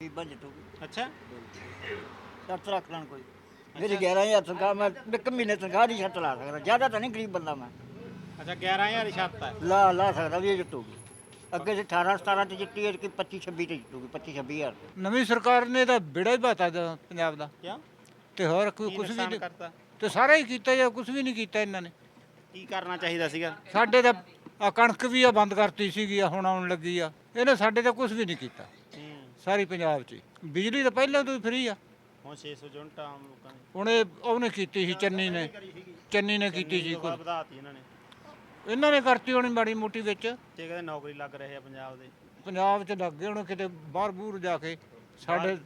ਗਰੀਬਾਂ ਜਿੱਤੂਗੀ ਅੱਛਾ। ਸ਼ਰਤ ਰੱਖ ਲੈਣ ਕੋਈ। ਮੇਰੀ 11000 ਤਨਖਾਹ ਮੈਂ ਇੱਕ ਮਹੀਨੇ ਤਨਖਾਹ ਦੀ ਸ਼ਰਤ ਲਾ ਸਕਦਾ। ਜ਼ਿਆਦਾ ਤਾਂ ਨਹੀਂ ਗਰੀਬ ਬੰਦਾ ਮੈਂ। ਅੱਛਾ 11000 ਦੀ ਹੈ। ਲਾ ਲਾ ਸਕਦਾ ਵੀ ਇਹ ਜਿੱਤੂਗੀ ਅੱਗੇ ਸੀ 18 17 ਤੇ ਜਿੱਤੀ ਹੈ ਕਿ 25 26 ਤੇ ਜਿੱਤੂਗੀ 25 26000 ਤੇ। ਨਵੀਂ ਸਰਕਾਰ ਨੇ ਤਾਂ ਬੇੜਾ ਹੀ ਬਾਤਾ ਦਾ ਪੰਜਾਬ ਦਾ। ਕਿਉਂ ਤੇ ਹੋਰ ਕੋਈ ਕੁਝ ਵੀ ਨਹੀਂ ਕਰਤਾ? ਤੇ ਸਾਰਾ ਹੀ ਕੀਤਾ ਜਾਂ ਕੁਝ ਵੀ ਨਹੀਂ ਕੀਤਾ ਇਹਨਾਂ ਨੇ। ਕੀ ਕਰਨਾ ਚਾਹੀਦਾ ਸੀਗਾ? ਸਾਡੇ ਤਾਂ ਆ ਕਣਕ ਵੀ ਆ ਬੰਦ ਕਰਤੀ ਸੀਗੀ ਆ ਹੁਣ ਆਉਣ ਲੱਗੀ ਆ। ਇਹਨੇ ਸਾਡੇ ਤਾਂ ਕੁਝ ਵੀ ਨਹੀਂ ਕੀਤਾ। ਸਾਰੀ ਪੰਜਾਬ 'ਚ ਹੀ। ਬਿਜਲੀ ਤਾਂ ਪਹਿਲਾਂ ਤੋਂ ਹੀ ਫ੍ਰੀ ਆ। ਹੁਣ 600 ਯੂਨਿਟ ਆਮ ਲੋਕਾਂ ਨੇ ਹੁਣ ਇਹ ਉਹਨੇ ਕੀਤੀ ਸੀ ਚੰਨੀ ਨੇ। ਚੰਨੀ ਨੇ ਕੀਤੀ ਸੀ। ਵਧਾਤੀ ਇਹਨਾਂ ਨੇ। ਇਹਨਾਂ ਨੇ ਕਰਤੀ ਹੋਣੀ ਮਾੜੀ ਮੋਟੀ ਵਿੱਚ। ਤੇ ਕਹਿੰਦੇ ਨੌਕਰੀ ਲੱਗ ਰਹੇ ਆ ਪੰਜਾਬ ਦੇ। ਪੰਜਾਬ 'ਚ ਲੱਗੇ ਹੁਣ ਕਿਤੇ ਬਾਹਰ ਬੂਰ ਜਾ ਕੇ। ਸਾਡੇ?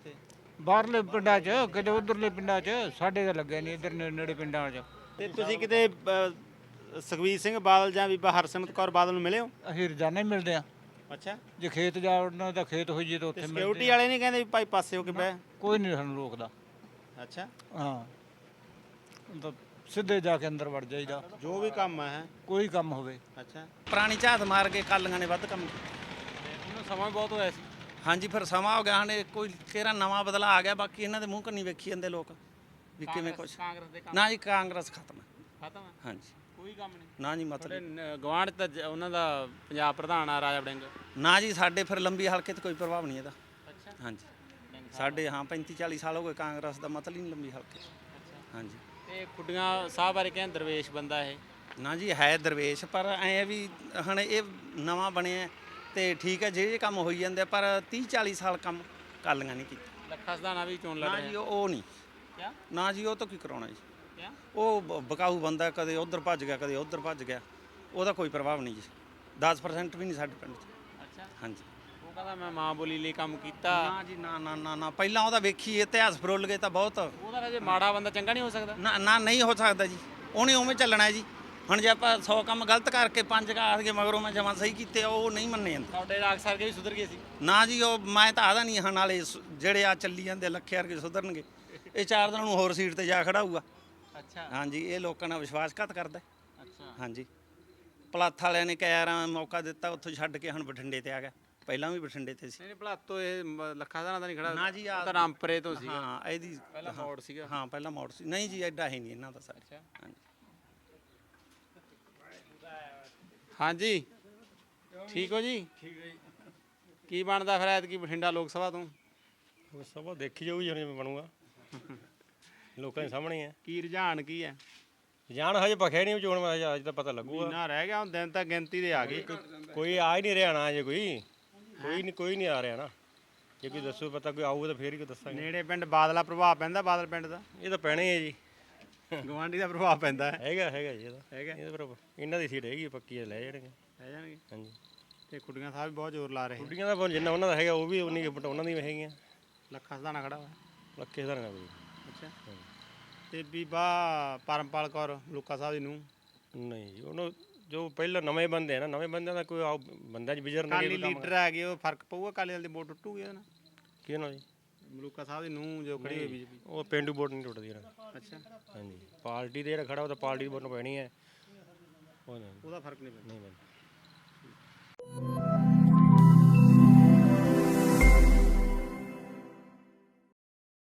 ਬਾਹਰਲੇ ਪਿੰਡਾਂ 'ਚ ਕਿਤੇ ਉਧਰਲੇ ਪਿੰਡਾਂ 'ਚ ਸਾਡੇ ਤਾਂ ਲੱਗਿਆ ਨਹੀਂ ਇਧਰ ਨੇੜੇ ਪਿੰਡਾਂ 'ਚ। ਤੇ ਤੁਸੀਂ ਕਿਤੇ ਅ, ਸੁਖਬੀਰ ਸਿੰਘ ਬਾਦਲ ਜਾਂ ਬੀਬਾ ਹਰਸਿਮਰਤ ਕੌਰ ਬਾਦਲ ਨੂੰ ਮਿਲੇ ਹੋ? ਅਸੀਂ ਰੋਜ਼ਾਨਾ ਹੀ ਮਿਲਦੇ ਆ ਅੱਛਾ। ਜੇ ਖੇਤ ਜਾਣਾ ਤਾਂ ਖੇਤ ਹੋਈ ਜੇ ਤਾਂ ਉੱਥੇ ਮਿਲਦੇ ਸਿਕਿਉਰਿਟੀ ਵਾਲੇ ਨਹੀਂ ਕਹਿੰਦੇ ਵੀ ਭਾਈ ਪਾਸੇ ਹੋ ਕੇ ਬਹਿ। ਕੋਈ ਨਹੀਂ ਸਾਨੂੰ ਰੋਕਦਾ। ਅੱਛਾ। ਹਾਂ। ਤਾਂ ਸਿੱਧੇ ਜਾ ਕੇ ਅੰਦਰ ਵੜ ਜਾਈਦਾ। ਜੋ ਵੀ ਕੰਮ ਹੈ। ਕੋਈ ਕੰਮ ਹੋਵੇ। ਅੱਛਾ। ਪੁਰਾਣੀ ਝਾਤ ਮਾਰ ਕੇ ਕਾਲੀਆਂ ਨੇ ਵੱਧ ਕੰਮ। ਉਹਨੂੰ ਸਮਾਂ ਬਹੁਤ ਹੋਇਆ ਸੀ। ਹਾਂਜੀ ਫਿਰ ਸਮਾਂ ਹੋ ਗਿਆ ਹਣੇ ਕੋਈ ਕਿਹੜਾ ਨਵਾਂ ਬਦਲਾ ਆ ਗਿਆ ਬਾਕੀ ਇਹਨਾਂ ਦੇ ਮੂੰਹ ਕੰਨੀ ਵੇਖੀ ਜਾਂਦੇ ਲੋਕ ਵੀ ਕਿਵੇਂ ਕੁਛ। ਕਾਂਗਰਸ ਦੇ ਕੰਮ। ਨਾ ਜੀ ਕਾਂਗਰਸ ਖਤਮ ਹੈ। ਖਤਮ ਹੈ। ਹਾਂਜੀ। ਕੋਈ ਕੰਮ ਨਹੀਂ। ਨਾ ਜੀ ਮਤਲਬ ਗਵਾਂਢ ਤਾਂ ਜ- ਉਹਨਾਂ ਦਾ ਪੰਜਾਬ ਪ੍ਰਧਾਨ ਆ ਰਾਜਾ ਵੜਿੰਗ। ਨਾ ਜੀ ਸਾਡੇ ਫਿਰ ਲੰਬੀ ਹਲਕੇ ਤੇ ਕੋਈ ਪ੍ਰਭਾਵ ਨਹੀਂ ਇਹਦਾ। ਅੱਛਾ। ਹਾਂਜੀ। ਸਾਡੇ ਹਾਂ 35 40 ਸਾਲ ਹੋ ਗਏ ਕਾਂਗਰਸ ਦਾ ਮਤਲਬ ਹੀ ਨਹੀਂ ਲੰਬੀ ਹਲਕੇ ਹਾਂਜੀ। ਤੇ ਖੁੱਡੀਆਂ ਸਾਹਿਬ ਬਾਰੇ ਕਹਿੰਦੇ ਦਰਵੇਸ਼ ਬੰਦਾ ਇਹ? ਨਾ ਜੀ ਹੈ ਦਰਵੇਸ਼ ਪਰ ਐ ਵੀ ਹੁਣ ਇਹ ਨਵਾਂ ਬਣਿਆ ਤੇ ਠੀਕ ਹੈ ਜਿਹੜੇ ਕੰਮ ਹੋਈ ਜਾਂਦੇ ਆ, ਪਰ 30 40 ਸਾਲ ਕੰਮ ਕਾਲੀਆਂ ਨਹੀਂ ਕੀਤਾ। ਲੱਖਾ ਸਦਾਨਾ ਵੀ ਚੋਣ ਲੜ ਨਾ ਜੀ ਉਹ ਉਹ ਨਹੀਂ। ਕਿਆ? ਨਾ ਜੀ ਉਹ ਤੋਂ ਕੀ ਕਰਾਉਣਾ ਜੀ? ਉਹ ਬ- ਬਕਾਊ ਬੰਦਾ ਕਦੇ ਉਧਰ ਭੱਜ ਗਿਆ ਕਦੇ ਉਧਰ ਭੱਜ ਗਿਆ। ਉਹਦਾ ਕੋਈ ਪ੍ਰਭਾਵ ਨਹੀਂ ਜੀ। 10% ਵੀ ਨਹੀਂ ਸਾਡੇ ਪਿੰਡ 'ਚ। ਅੱਛਾ। ਹਾਂਜੀ। ਉਹ ਕਹਿੰਦਾ ਮੈਂ ਮਾਂ ਬੋਲੀ ਲਈ ਕੰਮ ਕੀਤਾ। ਨਾ ਜੀ ਨਾ ਨਾ ਨਾ ਨਾ। ਪਹਿਲਾਂ ਉਹਦਾ ਵੇਖੀ ਇਤਿਹਾਸ ਫਰੋਲ ਗਏ ਤਾਂ ਬਹੁਤ। ਉਹਦਾ ਜੇ ਮਾੜਾ ਬੰਦਾ ਚੰਗਾ ਨਹੀਂ ਹੋ ਸਕਦਾ। ਨਾ ਨਾ ਨਹੀਂ ਹੋ ਸਕਦਾ ਜੀ। ਉਹਨੇ ਉਵੇਂ ਚੱਲਣਾ ਹੈ ਜੀ। ਹੁਣ ਜੇ ਆਪਾਂ 100 ਕੰਮ ਗਲਤ ਕਰਕੇ ਪੰਜ ਕਾਸ ਕੇ ਮਗਰੋਂ ਮੈਂ ਜਮਾਂ ਸਹੀ ਕੀਤੇ ਉਹ ਨਹੀਂ ਮੰਨੇ ਜਾਂਦੇ। ਤੁਹਾਡੇ ਰਾਗ ਸਰਗੇ ਵੀ ਸੁਧਰ ਗਏ ਸੀ। ਨਾ ਜੀ ਉਹ ਮੈਂ ਤਾਂ ਆਦਾ ਨਹੀਂ ਹਾਂ ਨਾਲੇ ਸ- ਜਿਹੜੇ ਆ ਚੱਲੀ ਜਾਂਦੇ ਲੱਖੇ ਵਰਗੇ ਸੁਧਰਨਗੇ। ਇਹ ਚਾਰ ਦਿਨਾਂ ਨੂੰ ਹੋਰ ਸੀਟ ਤੇ ਜਾ ਖੜਾ ਹੋਊਗਾ। ਅੱਛਾ। ਹਾਂਜੀ ਇਹ ਲੋਕਾਂ ਨਾਲ ਵਿਸ਼ਵਾਸਘਾਤ ਕਰਦਾ ਹੈ। ਅੱਛਾ। ਹਾਂਜੀ। ਪਲਾਥ ਵਾਲਿਆਂ ਨੇ ਕਿਹਾ ਮੌਕਾ ਦਿੱਤਾ ਉੱਥੋਂ ਛੱਡ ਕੇ ਹੁਣ ਬਠਿੰਡੇ ਤੇ ਆ ਗਿਆ। ਪਹਿਲਾਂ ਵੀ ਬਠਿੰਡੇ ਤੇ ਸੀ। ਨਹੀਂ ਭਲਾਤੋ ਇਹ ਮ- ਲੱਖਾ ਸਦਾਨਾ ਤਾਂ ਨਹੀਂ ਖੜਾ। ਨਾ ਜੀ, ਉਹ ਆ- ਤਾਂ ਰਾਮਪਰੇ ਤੋਂ ਸੀ ਹਾਂ ਇਹਦੀ ਪਹਿਲਾਂ ਮੋੜ ਸੀਗਾ। ਹਾਂ ਪਹਿਲਾਂ ਮੋੜ ਸੀ। ਨਹੀਂ ਜੀ ਐਡਾ ਹੈ ਨਹੀਂ ਇਹਨਾਂ ਦਾ ਸਾਰੇ। ਅੱਛਾ। ਹਾਂਜੀ। ਹਾਂਜੀ। ਠੀਕ ਹੋ ਜੀ? ਠੀਕ ਹੈ ਕੀ ਬਣਦਾ ਫਿਰ ਐਤਕੀ ਬਠਿੰਡਾ ਲੋਕ ਸਭਾ ਤੋਂ? ਉਹ ਸਭ ਦੇਖੀ ਜਾਊਗੀ ਜਿਵੇਂ ਬਣੂਗਾ। ਲੋਕਾਂ ਦੇ ਸਾਹਮਣੇ ਹੈ ਕੀ ਰੁਝਾਨ ਕੀ ਹੈ ਜਾਣ ਹਜੇ ਪਖਿਆ ਨਹੀਂ ਚੋਣ ਮੈਂ ਅੱਜ ਤਾਂ ਪਤਾ ਲੱਗੂਗਾ। ਮਹੀਨਾ ਰਹਿ ਗਿਆ ਹੁਣ ਦਿਨ ਤਾਂ ਗਿਣਤੀ ਦੇ ਆ ਗਏ। ਕੋਈ ਆ ਹੀ ਨਹੀਂ ਰਿਹਾ ਨਾ ਅਜੇ ਕੋਈ। ਕੋਈ ਨਹੀਂ ਕੋਈ ਨਹੀਂ ਆ ਰਿਹਾ ਨਾ। ਜੇ ਕੋਈ ਦੱਸੋ ਪਤਾ ਕੋਈ ਆਊਗਾ ਤਾਂ ਫੇਰ ਹੀ ਕੋਈ ਦੱਸਾਂਗੇ। ਨੇੜੇ ਪਿੰਡ ਬਾਦਲਾ ਪ੍ਰਭਾਵ ਪੈਂਦਾ ਬਾਦਲ ਪਿੰਡ ਦਾ? ਇਹ ਤਾਂ ਪੈਣੇ ਹੈ ਜੀ। ਗਵਾਂਢੀ ਦਾ ਪ੍ਰਭਾਵ ਪੈਂਦਾ ਹੈ। ਹੈਗਾ ਹੈਗਾ ਜੀ ਇਹਦਾ ਹੈਗਾ? ਇਹਦਾ ਪਰ ਇਹਨਾਂ ਦੀ ਸੀਟ ਹੈਗੀ ਪੱਕੀ ਹੈ, ਲੈ ਜਾਣਗੇ। ਲੈ ਜਾਣਗੇ? ਹਾਂਜੀ। ਤੇ ਕੁੜੀਆਂ ਸਾਹਿਬ ਵੀ ਬਹੁਤ ਜ਼ੋਰ ਲਾ ਰਹੇ ਕੁੜੀਆਂ ਦਾ ਜਿੰਨਾ ਉਹਨਾਂ ਦਾ ਹੈਗਾ ਉਹ ਵੀ ਉਨੀ ਕੁ ਉਹਨਾਂ ਦੀ ਹੈਗੀਆਂ। ਲੱਖਾ ਸਦਾਨਾ ਖੜਾ ਹੋਇਆ। ਲੱਖੇ ਦਾ ਨਾ ਕੋਈ ਅੱਛਾ। ਤੇ ਬੀਬਾ ਪਰਮਪਾਲ ਕੌਰ ਲੁੱਕਾ ਸਾਹਿਬ ਦੀ ਨੂੰ? ਨਹੀਂ ਜੀ ਉਹਨੂੰ ਜੋ ਪਹਿਲਾਂ ਨਵੇਂ ਬੰਦੇ ਆ ਨਾ ਨਵੇਂ ਬੰਦਿਆਂ ਦਾ ਕੋਈ ਆਓ ਬੰਦਾ ਚ ਵਿਜਰਨਗੇ ਕਾਲੀ ਕੋਈ ਕੰਮ। ਲੀਡਰ ਆ ਗਏ ਉਹ ਫ਼ਰਕ ਪਊਗਾ ਕਾਲੀ ਵਾਲੇ ਦੀ ਵੋਟ ਟੁੱਟੂਗੀ ਉਹਦੇ ਨਾਲ? ਕਿਹਨਾਂ ਜੀ? ਮਲੂਕਾ ਸਾਹਿਬ ਦੀ ਨੂੰ ਜੋ ਖੜੀ ਹੋਈ ਬੀਜੇਪੀ। ਉਹ ਪਿੰਡੂ ਵੋਟ ਨਹੀਂ ਟੁੱਟਦੀ ਇਹਨਾਂ ਅੱਛਾ। ਹਾਂਜੀ ਪਾਰਟੀ ਦੇ ਜਿਹੜਾ ਖੜਾ ਉਹ ਤਾਂ ਪਾਰਟੀ ਦੀ ਵੋਟ ਪੈਣੀ ਹੈ। ਉਹ ਨਹੀਂ ਉਹਦਾ ਫ਼ਰਕ ਨਹੀਂ ਪੈਂਦਾ। ਨਹੀਂ ਪੈਂਦੀ।